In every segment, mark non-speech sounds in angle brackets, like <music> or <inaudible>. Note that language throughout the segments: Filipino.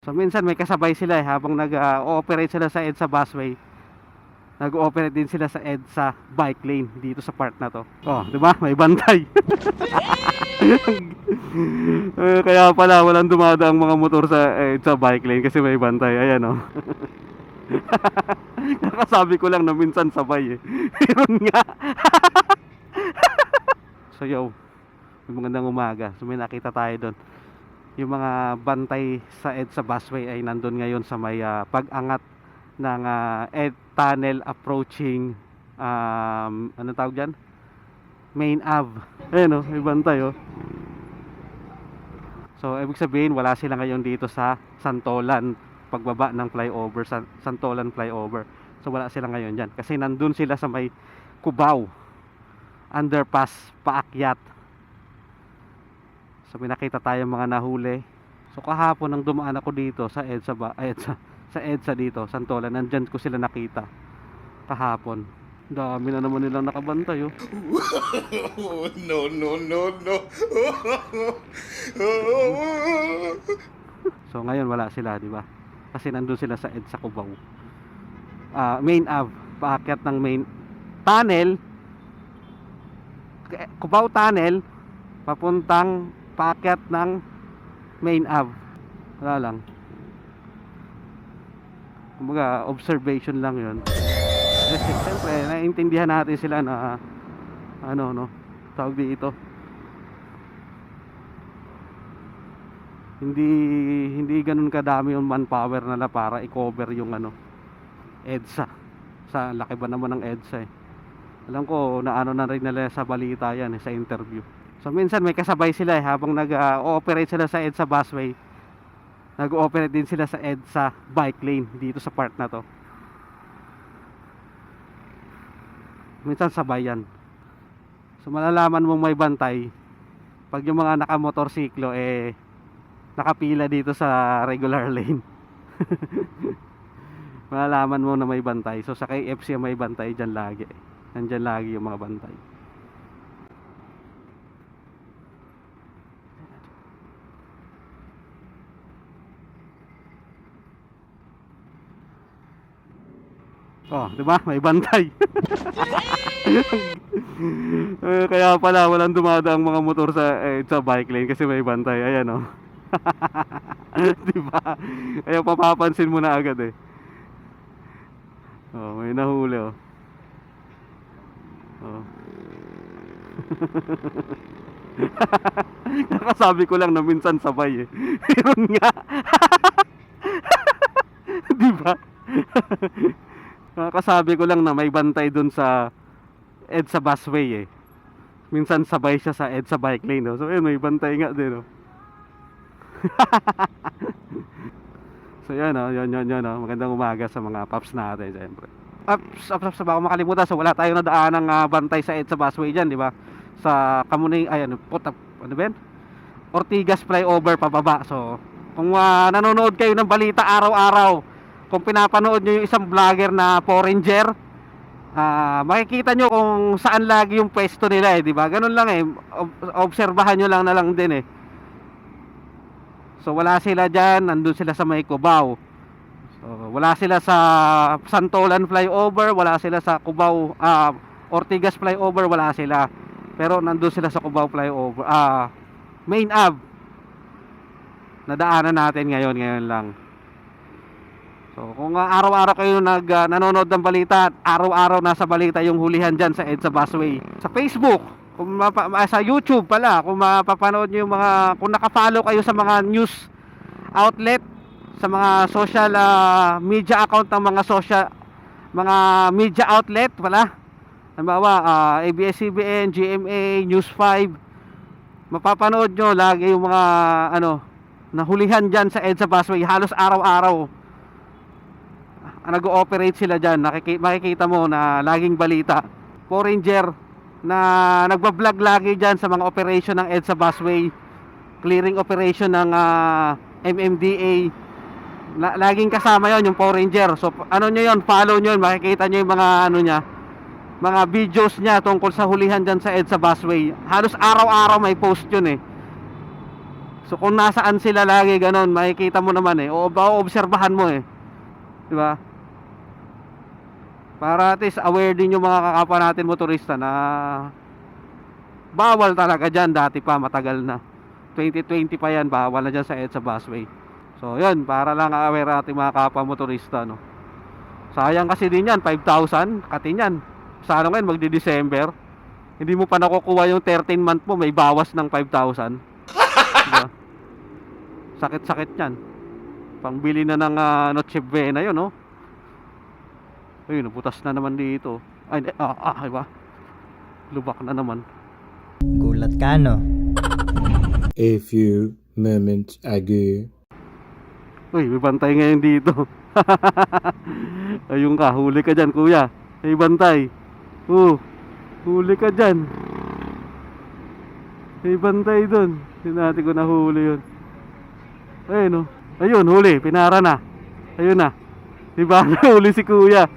So minsan may kasabay sila eh, habang nag-ooperate sila sa EDSA busway. Nag-ooperate din sila sa EDSA bike lane dito sa part na to. Oh, 'di ba? May bantay. <laughs> Kaya pala walang dumadaang mga motor sa EDSA bike lane kasi may bantay. Ayan oh. <laughs> Nakasabi ko lang na minsan sabay eh. <laughs> Yun nga. so yo, magandang umaga. So may nakita tayo doon. Yung mga bantay sa EDSA busway ay nandun ngayon sa may ah, pag-angat ng ah, ED tunnel approaching um, ano tawag dyan? Main Ave. Ayan oh, may bantay oh. So, ibig sabihin, wala sila ngayon dito sa Santolan, pagbaba ng flyover, sa Santolan flyover. So, wala sila ngayon dyan. Kasi nandun sila sa may Cubao, underpass, paakyat. So, may nakita tayong mga nahuli. So, kahapon nang dumaan ako dito sa EDSA, ba, ay, EDSA, sa EDSA dito, Santolan, nandyan ko sila nakita. Kahapon. Dami na naman nilang nakabantay, oh. <laughs> No, no, no, no. So ngayon wala sila, di ba? Kasi nandun sila sa EDSA Cubao. Ah, main Ave, paakyat ng main tunnel. Cubao Tunnel papuntang paakyat ng main Ave. Wala lang. Kumbaga, observation lang 'yon. Kasi <laughs> siyempre, naiintindihan natin sila na ano no, tawag dito. hindi hindi ganun kadami yung manpower nila para i-cover yung ano EDSA sa laki ba naman ng EDSA eh. alam ko na ano na rin nila sa balita yan eh, sa interview so minsan may kasabay sila eh, habang nag-ooperate sila sa EDSA busway nag-ooperate din sila sa EDSA bike lane dito sa part na to minsan sabay yan so malalaman mong may bantay pag yung mga nakamotorsiklo eh nakapila dito sa regular <laughs> lane. Malalaman mo na may bantay. So sa KFC may bantay dyan lagi. Nandyan lagi yung mga bantay. Oh, 'di ba? May bantay. Eh, kaya pala walang dumadaang mga motor sa eh, sa bike lane kasi may bantay. Ayan oh. <laughs> 'Di ba? Kaya papapansin mo na agad eh. Oh, may nahuli oh. Oh. <laughs> Nakasabi ko lang na minsan sabay eh. <laughs> Yun nga. 'Di ba? Nakasabi ko lang na may bantay dun sa EDSA busway eh. Minsan sabay siya sa EDSA bike lane. No? So, ayun, may bantay nga din. No? <laughs> so, yan, no? yan, yan, yan. No? Magandang umaga sa mga paps natin, siyempre. Paps, paps, paps, baka makalimutan. So, wala tayong nadaan ng ah, bantay sa EDSA busway dyan, di ba? Sa Kamuning, ayan, puta, ano ba? Ortigas flyover pababa. So, kung ah, nanonood kayo ng balita araw-araw, kung pinapanood nyo yung isang vlogger na foreigner, ah makikita nyo kung saan lagi yung pwesto nila eh, di ba? Ganun lang eh. Ob- obserbahan nyo lang na lang din eh. So wala sila diyan, nandun sila sa may Cubao. So wala sila sa Santolan flyover, wala sila sa Cubao, ah Ortigas flyover, wala sila. Pero nandun sila sa Cubao flyover, ah Main Ave. Nadaanan natin ngayon, ngayon lang. So, kung uh, araw-araw kayo nag uh, nanonood ng balita, araw-araw nasa balita yung hulihan diyan sa EDSA Busway. Sa Facebook, kung mapa, ma- sa YouTube pala, kung mapapanood niyo yung mga kung naka-follow kayo sa mga news outlet, sa mga social uh, media account ng mga social mga media outlet pala. Halimbawa, uh, ABS-CBN, GMA, News 5, mapapanood nyo lagi yung mga ano nahulihan diyan sa EDSA Busway halos araw-araw Ah, nag-ooperate sila dyan. Nakiki- makikita mo na laging balita. Foreigner na nagbablog lagi dyan sa mga operation ng EDSA busway. Clearing operation ng ah, MMDA La- laging kasama yon yung foreigner. So p- ano nyo yon follow nyo yun. Makikita nyo yung mga ano nya mga videos niya tungkol sa hulihan dyan sa EDSA busway. Halos araw-araw may post yun eh. So kung nasaan sila lagi ganon, makikita mo naman eh. O obserbahan mo eh. 'Di ba? Para at least aware din yung mga kakapa natin motorista na bawal talaga dyan. Dati pa matagal na. 2020 pa yan bawal na dyan sa EDSA busway. So yun para lang aware ating mga kapwa motorista no? Sayang kasi din yan 5,000 katin yan sa ano ngayon magdi December hindi mo pa nakukuha yung 13 month mo may bawas ng 5,000 diba? sakit sakit yan pangbili na ng uh, Noche Buena yun no ayun nabutas na naman dito ay ah, ah diba lubak na naman Gulat ka, no? A few moments ago. Uy, may bantay ngayon dito. <laughs> Ayun ka, huli ka dyan, kuya. May bantay. Oh, huli ka dyan. May bantay dun. Hindi ko nahuli yun. Ayun, oh. Ayun, huli. Pinara na. Ayun na. Diba? <laughs> Nahuli si kuya.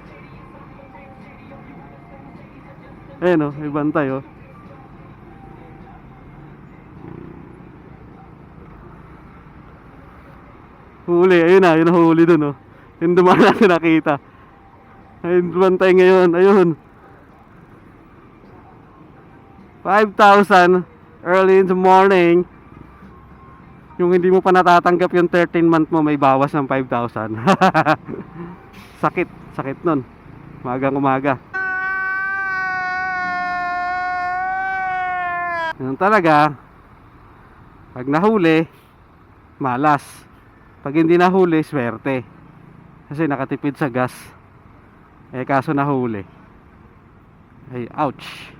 Ayun, oh. May bantay, oh. Huli, ayun na, yun huli dun, oh. Yung dumaan <laughs> natin nakita. Ayun, bantay ngayon, ayun. 5,000 early in the morning. Yung hindi mo pa natatanggap yung 13 month mo, may bawas ng 5,000. <laughs> sakit, sakit nun. Magang umaga. Ganun talaga. Pag nahuli, malas. Pag hindi nahuli, swerte. Kasi nakatipid sa gas. Eh kaso nahuli. Ay, ouch.